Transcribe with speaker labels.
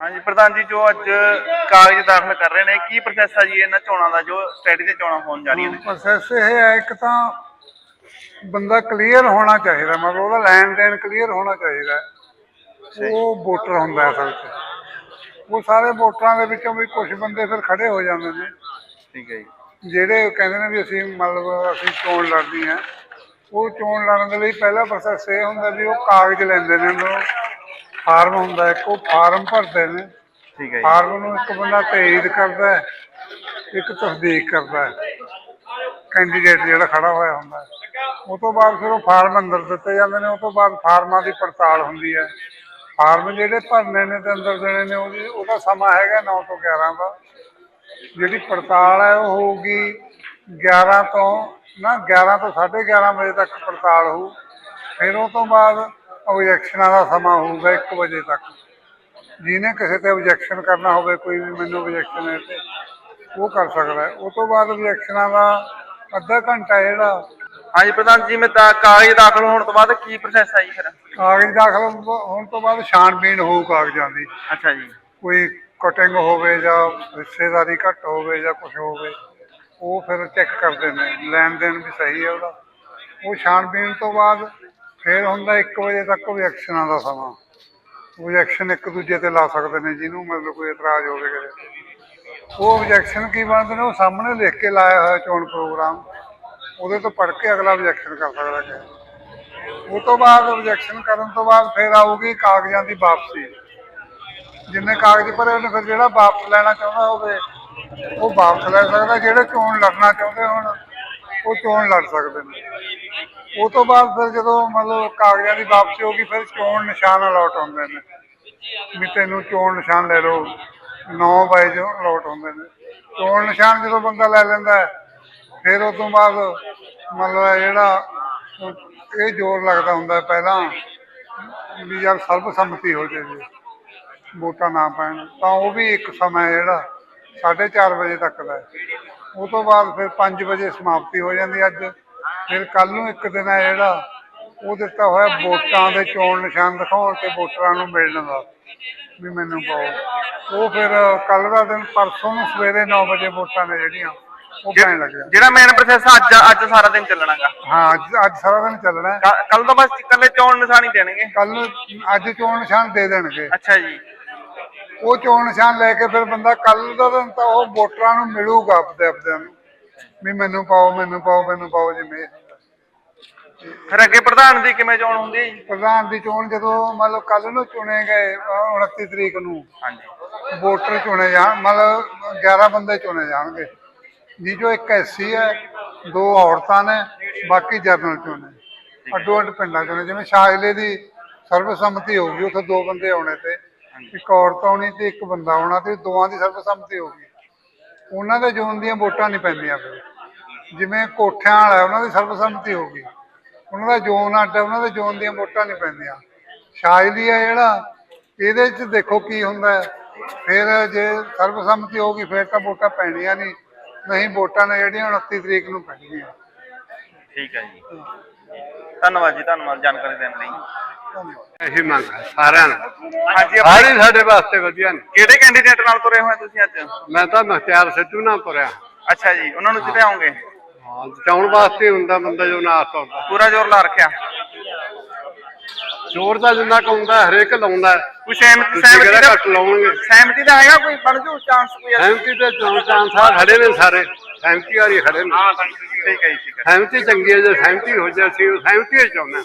Speaker 1: ਹਾਂਜੀ ਪ੍ਰਧਾਨ ਜੀ ਜੋ ਅੱਜ ਕਾਗਜ਼ ਦਾਖਲ ਕਰ ਰਹੇ ਨੇ ਕੀ ਪ੍ਰੋਸੈਸ ਆ ਜੀ ਇਹਨਾਂ ਚੋਣਾਂ ਦਾ ਜੋ ਸਟੇਡੀ ਤੇ ਚੋਣਾਂ ਹੋਣ ਜਾ ਰਹੀਆਂ ਨੇ?
Speaker 2: ਪ੍ਰੋਸੈਸ ਇਹ ਹੈ ਇੱਕ ਤਾਂ ਬੰਦਾ ਕਲੀਅਰ ਹੋਣਾ ਚਾਹੀਦਾ ਮਤਲਬ ਉਹਦਾ ਲੈਣ ਦੇਣ ਕਲੀਅਰ ਹੋਣਾ ਚਾਹੀਦਾ। ਉਹ ਵੋਟਰ ਹੁੰਦਾ ਅਸਲ 'ਚ। ਉਹ ਸਾਰੇ ਵੋਟਰਾਂ ਦੇ ਵਿੱਚੋਂ ਵੀ ਕੁਝ ਬੰਦੇ ਫਿਰ ਖੜੇ ਹੋ ਜਾਂਦੇ ਨੇ।
Speaker 1: ਠੀਕ ਹੈ ਜੀ।
Speaker 2: ਜਿਹੜੇ ਕਹਿੰਦੇ ਨੇ ਵੀ ਅਸੀਂ ਮਤਲਬ ਅਸੀਂ ਚੋਣ ਲੜਨੀ ਹੈ। ਉਹ ਚੋਣ ਲੜਨ ਦੇ ਲਈ ਪਹਿਲਾ ਪ੍ਰੋਸੈਸ ਇਹ ਹੁੰਦਾ ਵੀ ਉਹ ਕਾਗਜ਼ ਲੈਂਦੇ ਨੇ ਉਹ ਫਾਰਮ ਹੁੰਦਾ ਇੱਕ ਉਹ ਫਾਰਮ ਭਰਦੇ ਨੇ।
Speaker 1: ਠੀਕ ਹੈ ਜੀ।
Speaker 2: ਫਾਰਮ ਨੂੰ ਇੱਕ ਬੰਦਾ ਤੇਜ਼ ਕਰਦਾ ਹੈ ਇੱਕ ਤਸਦੀਕ ਕਰਦਾ ਹੈ। ਕੈਂਡੀਡੇਟ ਜਿਹੜਾ ਖੜਾ ਹੋਇਆ ਹੁੰਦਾ ਹੈ। ਉਹ ਤੋਂ ਬਾਅਦ ਫਿਰ ਉਹ ਫਾਰਮ ਅੰਦਰ ਦਿੱਤੇ ਜਾਂਦੇ ਨੇ ਉਹ ਤੋਂ ਬਾਅਦ ਫਾਰਮਾਂ ਦੀ ਪੜਤਾਲ ਹੁੰਦੀ ਹੈ। ਫਾਰਮ ਜਿਹੜੇ ਭਰਨੇ ਨੇ ਤੇ ਅੰਦਰ ਦੇਣੇ ਨੇ ਉਹਦੀ ਉਹਦਾ ਸਮਾਂ ਹੈਗਾ 9 ਤੋਂ 11 ਦਾ। ਜਿਹੜੀ ਪੜਤਾਲ ਹੈ ਉਹ ਹੋਊਗੀ 11 ਤੋਂ ਨਾ 11 ਤੋਂ 11:30 ਵਜੇ ਤੱਕ ਪੜਤਾਲ ਹੋਊ। ਫਿਰ ਉਹ ਤੋਂ ਬਾਅਦ ਆਬਜੈਕਸ਼ਨਾਂ ਦਾ ਸਮਾਂ ਹੋਊਗਾ 1 ਵਜੇ ਤੱਕ। ਜਿਹਨੇ ਕਿਸੇ ਤੇ ਆਬਜੈਕਸ਼ਨ ਕਰਨਾ ਹੋਵੇ ਕੋਈ ਵੀ ਮੈਨੂੰ ਆਬਜੈਕਸ਼ਨ ਹੈ ਤੇ ਉਹ ਕਰ ਸਕਦਾ ਹੈ। ਉਹ ਤੋਂ ਬਾਅਦ ਆਬਜੈਕਸ਼ਨਾਂ ਦਾ ਅੱਧਾ ਘੰਟਾ ਜਿਹੜਾ
Speaker 1: ਹਾਂਜੀ ਪ੍ਰਧਾਨ ਜੀ ਮੈਂ ਤਾਂ ਕਾਗਜ਼ ਦਾਖਲ ਹੋਣ ਤੋਂ ਬਾਅਦ ਕੀ ਪ੍ਰੋਸੈਸ ਜੀ ਫਿਰ?
Speaker 2: ਕਾਗਜ਼ ਦਾਖਲ ਹੋ- ਹੋਣ ਤੋਂ ਬਾਅਦ ਛਾਣਬੀਣ ਹੋਊ ਕਾਗਜ਼ਾਂ ਦੀ।
Speaker 1: ਅੱਛਾ ਜੀ।
Speaker 2: ਕੋਈ ਕਟਿੰਗ ਹੋਵੇ ਜਾਂ ਹਿੱਸੇਦਾਰੀ ਘੱਟ ਹੋਵੇ ਜਾਂ ਕੁਝ ਹੋਵੇ ਉਹ ਫਿਰ ਚੈੱਕ ਕਰਦੇ ਨੇ। ਲੈਣ ਦੇਣ ਵੀ ਸਹੀ ਹੈ ਉਹਦਾ। ਉਹ ਛਾਣਬੀਣ ਤੋਂ ਬਾਅਦ ਫਿਰ ਹੁੰਦਾ 1 ਵਜੇ ਤੱਕ ਆਬਜੈਕਸ਼ਨਾਂ ਦਾ ਸਮਾਂ। ਆਬਜੈਕਸ਼ਨ ਇੱਕ ਦੂਜੇ ਤੇ ਲਾ ਸਕਦੇ ਨੇ, ਜਿਹਨੂੰ ਮਤਲਬ ਕੋਈ ਇਤਰਾਜ਼ ਹੋਵੇ ਕਿਸੇ ਉਹ ਓਬਜੈਕਸ਼ਨ ਕੀ ਬਣਦੇ ਨੇ? ਉਹ ਸਾਹਮਣੇ ਲਿਖ ਕੇ ਲਾਇਆ ਹੋਇਆ ਚੋਣ ਪ੍ਰੋਗਰਾਮ। ਉਹਦੇ ਤੋਂ ਪੜ੍ਹ ਕੇ ਅਗਲਾ ਓਬਜੈਕਸ਼ਨ ਕਰ ਸਕਦਾ ਹੈ। ਉਹ ਤੋਂ ਬਾਅਦ ਓਬਜੈਕਸ਼ਨ ਕਰਨ ਤੋਂ ਬਾਅਦ ਫਿਰ ਆਊਗੀ ਕਾਗਜ਼ਾਂ ਦੀ ਵਾਪਸੀ। ਜਿੰਨੇ ਕਾਗਜ਼ ਭਰੇ ਉਹਨੇ ਫਿਰ ਜਿਹੜਾ ਵਾਪਸ ਲੈਣਾ ਚਾਹੁੰਦਾ ਹੋਵੇ, ਉਹ ਵਾਪਸ ਲੈ ਸਕਦਾ। ਜਿਹੜੇ ਚੋਣ ਲੜਨਾ ਚਾਹੁੰਦੇ ਹੋਣ, ਉਹ ਚੋਣ ਲੜ ਸਕਦੇ ਨੇ। ਉਹ ਤੋਂ ਬਾਅਦ ਫਿਰ ਜਦੋਂ ਮਤਲਬ ਕਾਗਜ਼ਾਂ ਦੀ ਵਾਪਸੀ ਹੋ ਗਈ, ਫਿਰ ਚੋਣ ਨਿਸ਼ਾਨ ਅਲਾਟ ਹੁੰਦੇ ਨੇ। ਵੀ ਤੈਨੂੰ ਚੋਣ ਨਿਸ਼ਾਨ ਲੈ ਲਓ 9 ਵਜੇ ਜੋ ਅਲਾਟ ਹੁੰਦੇ ਨੇ। ਚੋਣ ਨਿਸ਼ਾਨ ਜਦੋਂ ਬੰਦਾ ਲੈ ਲੈਂਦਾ ਫਿਰ ਉਸ ਤੋਂ ਬਾਅਦ ਮਤਲਬ ਜਿਹੜਾ ਇਹ ਜ਼ੋਰ ਲੱਗਦਾ ਹੁੰਦਾ ਪਹਿਲਾਂ ਵੀ ਯਾਰ ਸਰਬਸੰਮਤੀ ਹੋ ਜਾਵੇ ਵੋਟਾਂ ਨਾ ਪੈਣ। ਤਾਂ ਉਹ ਵੀ ਇੱਕ ਸਮਾਂ ਹੈ ਜਿਹੜਾ 4:30 ਵਜੇ ਤੱਕ ਦਾ ਉਹ ਤੋਂ ਬਾਅਦ ਫਿਰ 5 ਵਜੇ ਸਮਾਪਤੀ ਹੋ ਜਾਂਦੀ ਅੱਜ। ਫਿਰ ਕੱਲ ਨੂੰ ਇੱਕ ਦਿਨ ਹੈ ਜਿਹੜਾ ਉਹ ਦਿੱਤਾ ਹੋਇਆ ਵੋਟਾਂ ਦੇ ਚੋਣ ਨਿਸ਼ਾਨ ਦਿਖਾਉਣ ਤੇ ਵੋਟਰਾਂ ਨੂੰ ਮਿਲਣ ਦਾ ਵੀ ਮੈਨੂੰ ਪਾਓ ਉਹ ਫਿਰ ਕੱਲ ਦਾ ਦਿਨ ਪਰਸੋਂ ਨੂੰ ਸਵੇਰੇ 9 ਵਜੇ ਵੋਟਾਂ ਨੇ ਜਿਹੜੀਆਂ ਉਹ ਪੈਣ ਲੱਗਿਆ
Speaker 1: ਜਿਹੜਾ ਮੇਨ ਪ੍ਰੋਸੈਸ ਅੱਜ ਅੱਜ ਸਾਰਾ ਦਿਨ ਚੱਲਣਾਗਾ।
Speaker 2: ਹਾਂ ਅੱਜ ਅੱਜ ਸਾਰਾ ਦਿਨ ਚੱਲਣਾ ਹੈ।
Speaker 1: ਕੱਲ ਤੋਂ ਬਸ ਇਕੱਲੇ ਚੋਣ ਨਿਸ਼ਾਨੀ ਦੇਣਗੇ।
Speaker 2: ਕੱਲ ਨੂੰ ਅੱਜ ਚੋਣ ਨਿਸ਼ਾਨ ਦੇ ਦੇਣਗੇ।
Speaker 1: ਅੱਛਾ ਜੀ।
Speaker 2: ਉਹ ਚੋਣ ਨਿਸ਼ਾਨ ਲੈ ਕੇ ਫਿਰ ਬੰਦਾ ਕੱਲ ਦਾ ਦਿਨ ਤਾਂ ਉਹ ਵੋਟਰਾਂ ਨੂੰ ਮਿਲੂਗਾ ਆਪਦੇ ਆਪਦਿਆਂ ਨੂੰ। ਵੀ ਮੈਨੂੰ ਪਾਓ ਮੈਨੂੰ ਪਾਓ ਮੈਨੂੰ ਪਾਓ ਜਿਵੇਂ।
Speaker 1: ਫਿਰ ਅੱਗੇ ਪ੍ਰਧਾਨ ਦੀ ਕਿਵੇਂ ਚੋਣ ਹੁੰਦੀ ਹੈ ਜੀ?
Speaker 2: ਪ੍ਰਧਾਨ ਦੀ ਚੋਣ ਜਦੋਂ ਮਤਲਬ ਕੱਲ ਨੂੰ ਚੁਣੇ ਗਏ ਅਹ 29 ਤਰੀਕ ਨੂੰ।
Speaker 1: ਹਾਂਜੀ।
Speaker 2: ਵੋਟਰ ਚੁਣੇ ਜਾਣ ਮਤਲਬ 11 ਬੰਦੇ ਚੁਣੇ ਜਾਣਗੇ। ਜੀ ਜੋ ਇੱਕ ਐਸਸੀ ਹੈ ਦੋ ਔਰਤਾਂ ਨੇ ਬਾਕੀ ਜਰਨਲ ਚੁਣੇ। ਅੱਡੋ ਅੱਡ ਪਿੰਡਾਂ ਚੁਣੇ ਜਿਵੇਂ ਸ਼ਾਇਲੇ ਦੀ ਸਰਬਸੰਮਤੀ ਹੋਊਗੀ ਉੱਥੇ ਦੋ ਬੰਦੇ ਆਉਣੇ ਤੇ। ਇੱਕ ਔਰਤ ਆਉਣੀ ਤੇ ਇੱਕ ਬੰਦਾ ਆਉਣਾ ਤੇ ਦੋਵਾਂ ਦੀ ਸਰਬਸੰਮਤੀ ਹੋਊਗੀ ਉਹਨਾਂ ਦੇ ਜ਼ੋਨ ਦੀਆਂ ਵੋਟਾਂ ਨਹੀਂ ਪੈਂਦੀਆਂ ਫਿਰ। ਜਿਵੇਂ ਕੋਠਿਆਂ ਵਾਲਾ ਉਹਨਾਂ ਦੀ ਸਰਬਸੰਮਤੀ ਹੋਊਗੀ ਉਹਨਾਂ ਦਾ ਜ਼ੋਨ ਅੱਡ ਉਹਨਾਂ ਦੇ ਜ਼ੋਨ ਦੀਆਂ ਵੋਟਾਂ ਨਹੀਂ ਪੈਂਦੀਆਂ। ਸ਼ਾਇਲੀ ਹੈ ਜਿਹੜਾ ਇਹਦੇ 'ਚ ਦੇਖੋ ਕੀ ਹੁੰਦਾ ਫਿਰ ਜੇ ਸਰਬਸੰਮਤੀ ਹੋਊਗੀ ਫਿਰ ਤਾਂ ਵੋਟਾਂ ਪੈਣੀਆਂ ਨਹੀਂ। ਨਹੀਂ, ਵੋਟਾਂ ਨੇ ਜਿਹੜੀਆਂ 29 ਤਰੀਕ ਨੂੰ ਪੈਣਗੀਆਂ।
Speaker 1: ਠੀਕ ਹੈ ਜੀ। ਧੰਨਵਾਦ ਜੀ, ਧੰਨਵਾਦ ਜਾਣਕਾਰੀ ਦੇਣ ਲਈ।
Speaker 3: ਇਹੀ ਮੰਗ ਹੈ ਸਾਰਿਆਂ ਨੂੰ।
Speaker 1: ਹਾਂਜੀ
Speaker 3: ਸਾਰੇ ਸਾਡੇ ਵਾਸਤੇ ਵਧੀਆ ਨੇ।
Speaker 1: ਕਿਹੜੇ ਕੈਂਡੀਡੇਟ ਨਾਲ ਤੁਰੇ ਹੋਏ ਤੁਸੀਂ ਅੱਜ?
Speaker 3: ਮੈਂ ਤਾਂ ਮਖਤਿਆਰ ਸਿੱਧੂ ਨਾਲ ਤੁਰਿਆ।
Speaker 1: ਅੱਛਾ ਜੀ ਉਹਨਾਂ ਨੂੰ ਜਿਤਾਉਂਗੇ
Speaker 3: ਹਾਂ ਜਿਤਾਉਣ ਵਾਸਤੇ ਹੁੰਦਾ ਬੰਦਾ ਜੋ ਨਾ ਤੁਰਦਾ
Speaker 1: ਪੂਰਾ ਜ਼ੋਰ ਲਾ ਰੱਖਿਆ।
Speaker 3: ਜ਼ੋਰ ਦਾ ਜਿੰਨਾ ਕੁ ਹੁੰਦਾ ਹਰੇਕ ਲਾਉਂਦਾ ਹੈ।
Speaker 1: ਕੋਈ ਸਹਿਮਤੀ ਸਹਿਮਤੀ
Speaker 3: ਕਿਹੜਾ
Speaker 1: ਦਾ
Speaker 3: ਘੱਟ ਲਾਉਣਗੇ?
Speaker 1: ਸਹਿਮਤੀ ਦਾ ਹੈਗਾ ਕੋਈ? ਬਣ ਜੂ ਚਾਂਸ ਕੋਈ?
Speaker 3: ਸਹਿਮਤੀ ਤੇ ਚੌਂ ਚਾਂਸ ਆ ਖੜੇ ਨੇ ਸਾਰੇ। ਸਹਿਮਤੀ ਵਾਲੀ ਖੜੇ ਨੇ।
Speaker 1: ਠੀਕ ਹੈ ਜੀ ਠੀਕ ਹੈ।
Speaker 3: ਸਹਿਮਤੀ ਚੰਗੀ ਹੈ ਜੇ ਸਹਿਮਤੀ ਹੋ ਜਾਏ ਅਸੀਂ ਉਹ ਸਹਿਮਤੀ ਹੀ ਚਾਹੁੰਦੇ
Speaker 1: ਹਾਂ।